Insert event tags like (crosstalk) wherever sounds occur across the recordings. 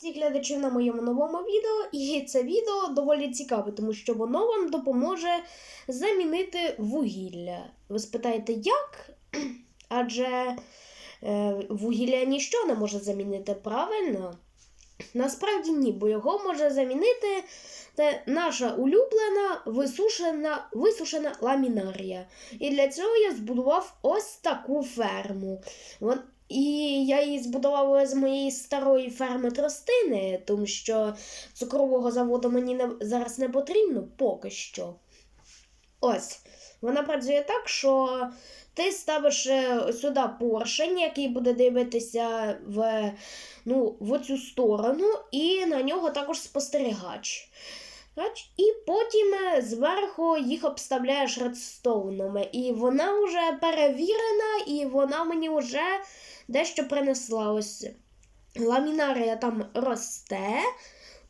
всіх глядачів на моєму новому відео, і це відео доволі цікаве, тому що воно вам допоможе замінити вугілля. Ви спитаєте, як? (clears throat) Адже е, вугілля ніщо не може замінити правильно? Насправді ні, бо його може замінити те наша улюблена висушена, висушена ламінарія. І для цього я збудував ось таку ферму. І я її збудував з моєї старої ферми тростини, тому що цукрового заводу мені не, зараз не потрібно поки що. Ось. Вона працює так, що ти ставиш е, сюди поршень, який буде дивитися в, ну, в цю сторону, і на нього також спостерігач. І потім е, зверху їх обставляєш редстоунами. І вона вже перевірена, і вона мені вже дещо принесла. Ось ламінарія там росте.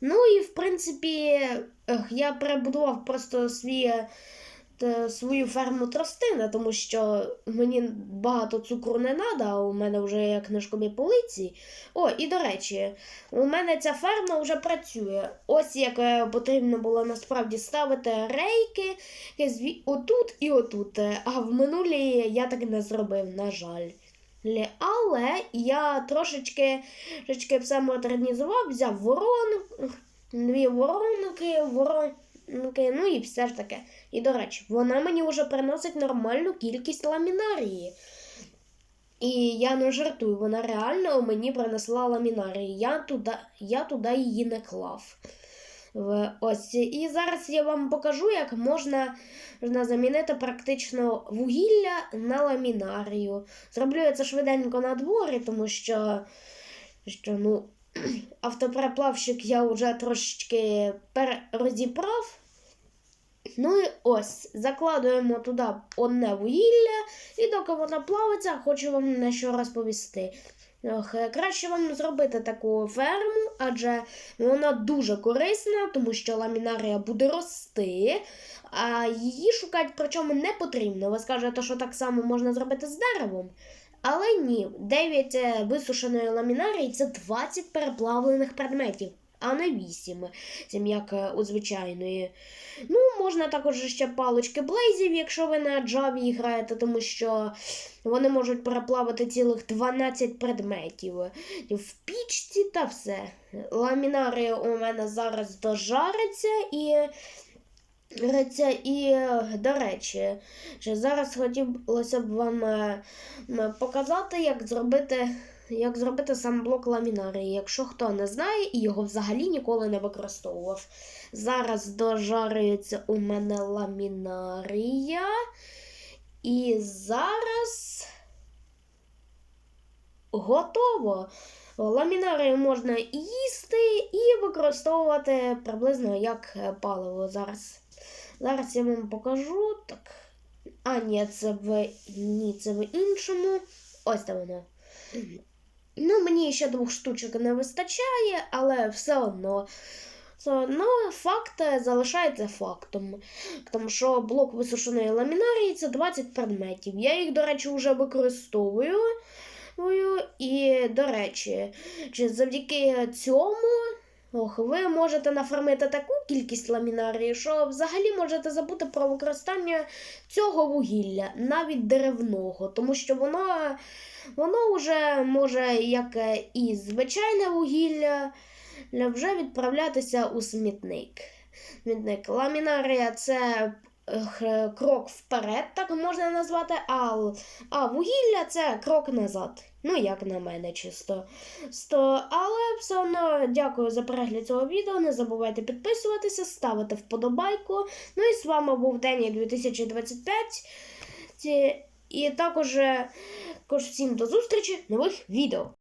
Ну і в принципі, я перебудував просто свій, е, свою ферму тростини, тому що мені багато цукру не треба, а у мене вже є книжкові полиці. О, і до речі, у мене ця ферма вже працює. Ось як е, потрібно було насправді ставити рейки е, отут і отут. Е, А в минулій я так не зробив, на жаль. Але я трошечки, трошечки все модернізував, взяв ворон, дві воронки, воронки, ну і все ж таке. І до речі, вона мені вже приносить нормальну кількість ламінарії. І я не жартую, вона реально мені принесла ламінарії. Я туди, я туди її не клав. Ось. І зараз я вам покажу, як можна, можна замінити практично вугілля на ламінарію. Зроблю я це швиденько на дворі, тому що, що ну, автопереплавщик я вже трошечки перерозібрав. Ну і ось, закладуємо туди одне вугілля, і доки воно плавиться, хочу вам на що розповісти. Ох, краще вам зробити таку ферму, адже вона дуже корисна, тому що ламінарія буде рости, а її шукати причому не потрібно. Ви скажете, що так само можна зробити з деревом. Але ні, 9 е, висушеної ламінарії це 20 переплавлених предметів, а не 8, цим як е, у звичайної. Ну, можна також ще палички блейзів, якщо ви на Java граєте, тому що вони можуть переплавити цілих 12 предметів в пічці та все. Ламінарія у мене зараз дожариться і. І, е, до речі, ще зараз хотілося б вам е, показати, як зробити, як зробити сам блок ламінарії. Якщо хто не знає і його взагалі ніколи не використовував. Зараз дожарюється у мене ламінарія. І зараз готово. Ламінарію можна їсти і використовувати приблизно як е, паливо зараз. Зараз я вам покажу. Так. А, ні, це в ні, це в іншому. Ось там воно. Ну, мені ще двох штучок не вистачає, але все одно. Все одно факт е, залишається фактом. Тому що блок висушеної ламінарії це 20 предметів. Я їх, до речі, вже використовую. І, до речі, завдяки цьому ох, ви можете нафармити таку кількість ламінарії, що взагалі можете забути про використання цього вугілля, навіть деревного, тому що воно, воно вже може, як і звичайне вугілля, вже відправлятися у смітник. Смітник. Ламінарія це крок вперед, так можна назвати, а, а вугілля це крок назад. Ну, як на мене, чисто. Сто... Але все одно дякую за перегляд цього відео. Не забувайте підписуватися, ставити вподобайку. Ну і з вами був Дені 2025. І також, е, також всім до зустрічі нових відео.